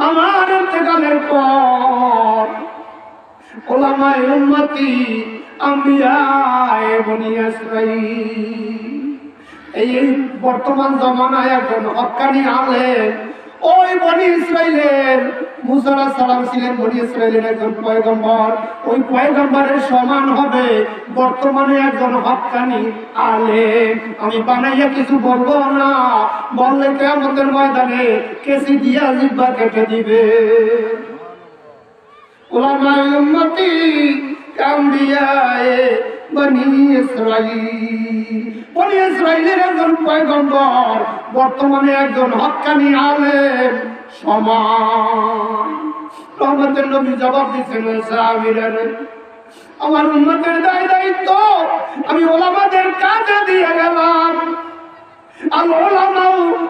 আমার ইন্তেকালের পর ওলামায় আমি আয় বনি ইসরাইল এই এই বর্তমান জমানায় একজন অজ্ঞানী আলেম ওই বনি ইসরাইলের, মুসা সালাম ছিলেন বনি ইসরাইলের একজন পয়গম্বর। ওই পয়গম্বরের সমান হবে বর্তমানে একজন হক্কানি আলেম। আমি বানাইয়া কিছু বলব না। বললে কেমতের ময়দানে কেসি দিয়া জিব্বা কেটে দিবে। ওলামায় বনি ইসরাইল। বনি ইসরাইলের একজন পয়গম্বর, বর্তমানে একজন হক্কানি আলেম সমান রহমতের নবী জবাব দিচ্ছেন আমার উন্নতের দায় দায়িত্ব, আমি ওলামাদের কাজে দিয়ে গেলাম। আল উলামাউ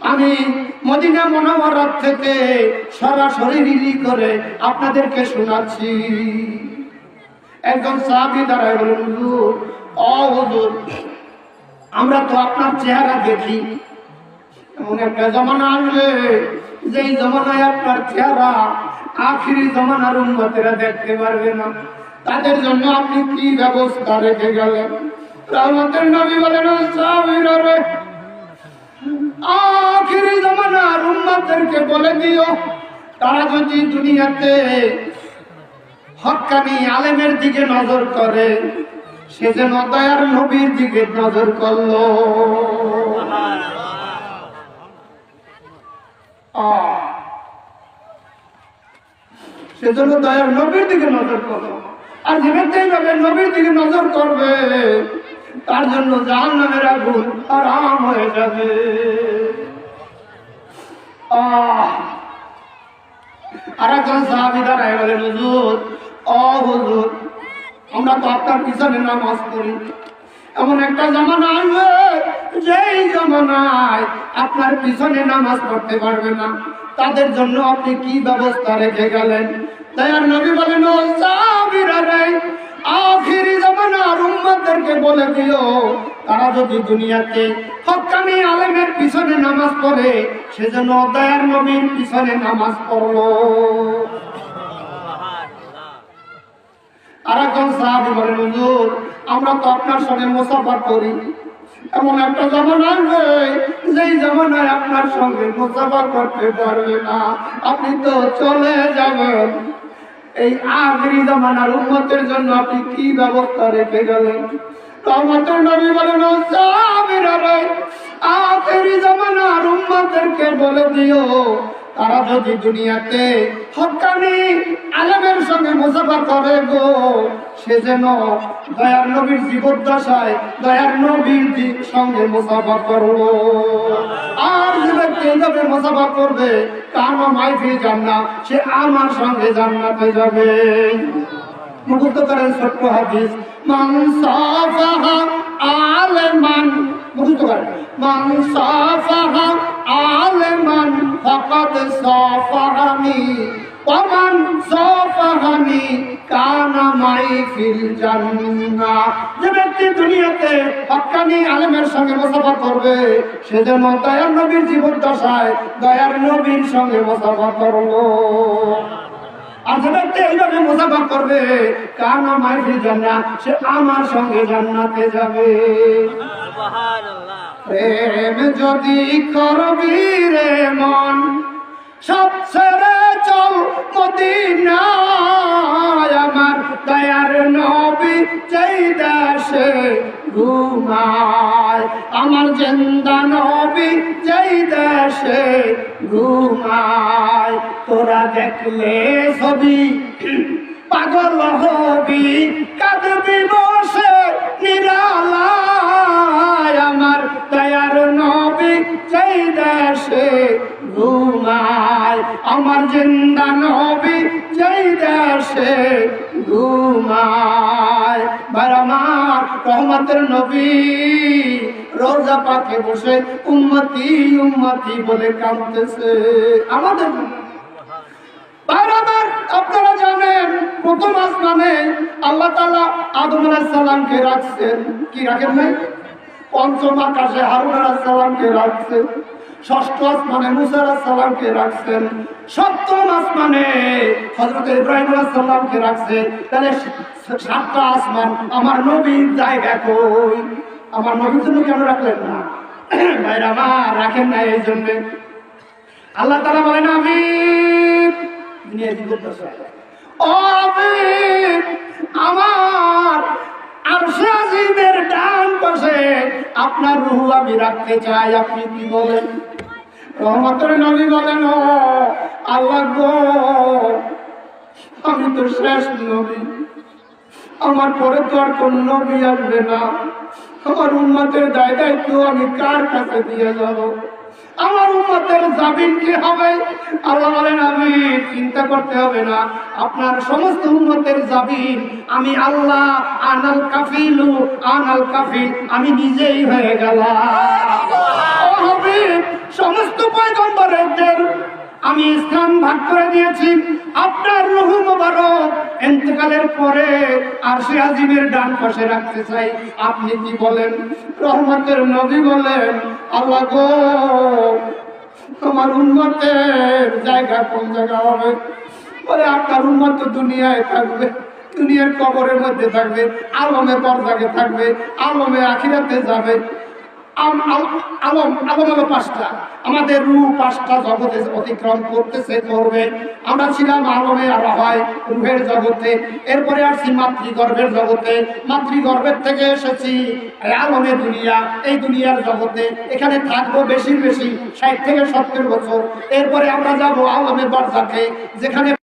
আমি মদিনা মনোহরাত থেকে সরাসরি রিলি করে আপনাদেরকে শোনাচ্ছি। একজন সাহাবি দাঁড়ায় বলেন হুজুর আমরা তো আপনার চেহারা দেখি। এমন একটা জমানা আসবে, যেই জমানায় আপনার চেহারা আখিরি জমানার উন্মতেরা দেখতে পারবে না। তাদের জন্য আপনি কি ব্যবস্থা রেখে গেলেন? রহমতের নবী বলেন সাহাবীরা আখিরি জমানার উম্মাদেরকে বলে দিও, তারা যদি দুনিয়াতে হক্কানি আলেমের দিকে নজর করে, সে যেন দয়ার নবীর দিকে নজর করল। সেজন্য দয়ার নবীর দিকে নজর করো আর যে ব্যক্তি এইভাবে নবীর দিকে নজর করবে তার জন্য জাহান নামের আগুন আরাম হয়ে যাবে। আর একজন সাহাবি দাঁড়ায় বলে, হুজুর, ও হুজুর, আমরা তো আপনার পিছনে নামাজ পড়ি। এমন একটা জামানা আসবে যেই জামানায় আপনার পিছনে নামাজ পড়তে পারবে না। তাদের জন্য আপনি কি ব্যবস্থা রেখে গেলেন? তাই আর নবী বলেন, ও উম্মতদেরকে বলে দিও তারা যদি দুনিয়াতে হক্কানি আলেমের পিছনে নামাজ পড়ে, সেজন্য দয়ার নবীর পিছনে নামাজ পড়ল। আর একজন আমরা তো আপনার সঙ্গে করি। এমন একটা যেই জমানায় আপনার সঙ্গে করতে পারবে না। আপনি তো চলে যাবেন। এই আখরি জমানার উন্মতের জন্য আপনি কি ব্যবস্থা রেখে গেলেন? তারা দুনিয়াতে আলমের সঙ্গে মুসাফা করে গো, সে যেন নবীর জীবদ্দশায় দয়ার নবীর সঙ্গে মুসাফা করল। আর যে ব্যক্তি এইভাবে মুসাফা করবে কারণ মাইফি জান্না সে আমার সঙ্গে জান্নাতে যাবে। মুখস্থ করেন ছোট্ট হাদিস, মান সাফাহা আলেমান মুখস্থ করেন মান সাফাহা ওমান সাফাহানি কানা মাই ফিল জান্নাহ। যে ব্যক্তি দুনিয়াতে হক্কানি আলেমের সঙ্গে মুসাফা করবে সে যেন দয়ার নবীর জীবন দশায় দয়ার নবীর সঙ্গে মুসাফা করল। আর যে ব্যক্তি এইভাবে মুসাফা করবে কার নাম মাইফি জান্নাত সে আমার সঙ্গে জান্নাতে যাবে। প্রেম যদি করবি রে মন সব ছেড়ে চল মদিনায়। আমার দয়ার নবী যেই দেশে ঘুমায়। আমার জেন্দা নবী যেই দেশে ঘুমায়। তোরা দেখলে ছবি, পাগল হবি, কাঁদবি বসে আমার জিন্দা নবী, যেই দেশে ঘুমায়। বারমা রহমতের নবী, রোজা পাকে বসে উম্মতি উম্মতি বলে কাঁদতেছে আমাদের আপনারা জানেন, প্রথম আসমানে আল্লাহ তালা আদম আলাহিসাল্লামকে রাখছেন। কি রাখেন নাই পঞ্চম আকাশে হারুন আলাহিসাল্লামকে রাখছেন। ষষ্ঠ আসমানে মুসা আলাহিসাল্লামকে রাখছেন। সপ্তম আসমানে হজরত ইব্রাহিম আলাহিসাল্লামকে রাখছে তাহলে সাতটা আসমান আমার নবীর জায়গা কই? আমার নবীর জন্য কেন রাখলেন না? ভাইরা আমার রাখেন না এই জন্যে। আল্লাহ তালা বলেন আমি? ও আমির, আমার আরশে আজিমের ডান পাশে আপনার রুহু আমি রাখতে চাই, আপনি কি বলেন? রহমতের নবী বলেন আল্লাহ গো, আমি তো শেষ নবী। আমার পরে তো আর কোন নবী আসবে না। আমার উন্মতের দায় দায়িত্ব আমি কার কাছে দিয়ে যাব? আমার উন্মতের জামিন কি হবে? আল্লাহ বলেন, আমি চিন্তা করতে হবে না। আপনার সমস্ত উন্মতের জামিন আমি আল্লাহ, আনাল কাফিলু, আনাল কাফিল, আমি নিজেই হয়ে গেলাম। সমস্ত পয়গম্বরদের আমি ইসলাম ভাগ করে দিয়েছি। আপনার রুহু মোবারক পরে আর সে আজিমের ডান পাশে রাখতে চাই। আপনি কি বলেন? রহমতের নবী বলেন, আল্লাহ গো, তোমার উন্মতের জায়গা কোন জায়গা হবে? বলে, আপনার উন্মত দুনিয়ায় থাকবে, দুনিয়ার কবরের মধ্যে থাকবে, আলমে পর্দাকে থাকবে, আলমে আখিরাতে যাবে পাঁচটা। আমাদের রূহ পাঁচটা জগতে অতিক্রম করতেছে, করবে। আমরা ছিলাম আলমে আবহাওয়ায় রূহের জগতে। এরপরে আসছি মাতৃগর্ভের জগতে। মাতৃগর্ভের থেকে এসেছি এই আলমে দুনিয়া। এই দুনিয়ার জগতে। এখানে থাকব বেশি বেশি ষাট থেকে সত্তর বছর। এরপরে আমরা যাব আলমে বার্জাকে যেখানে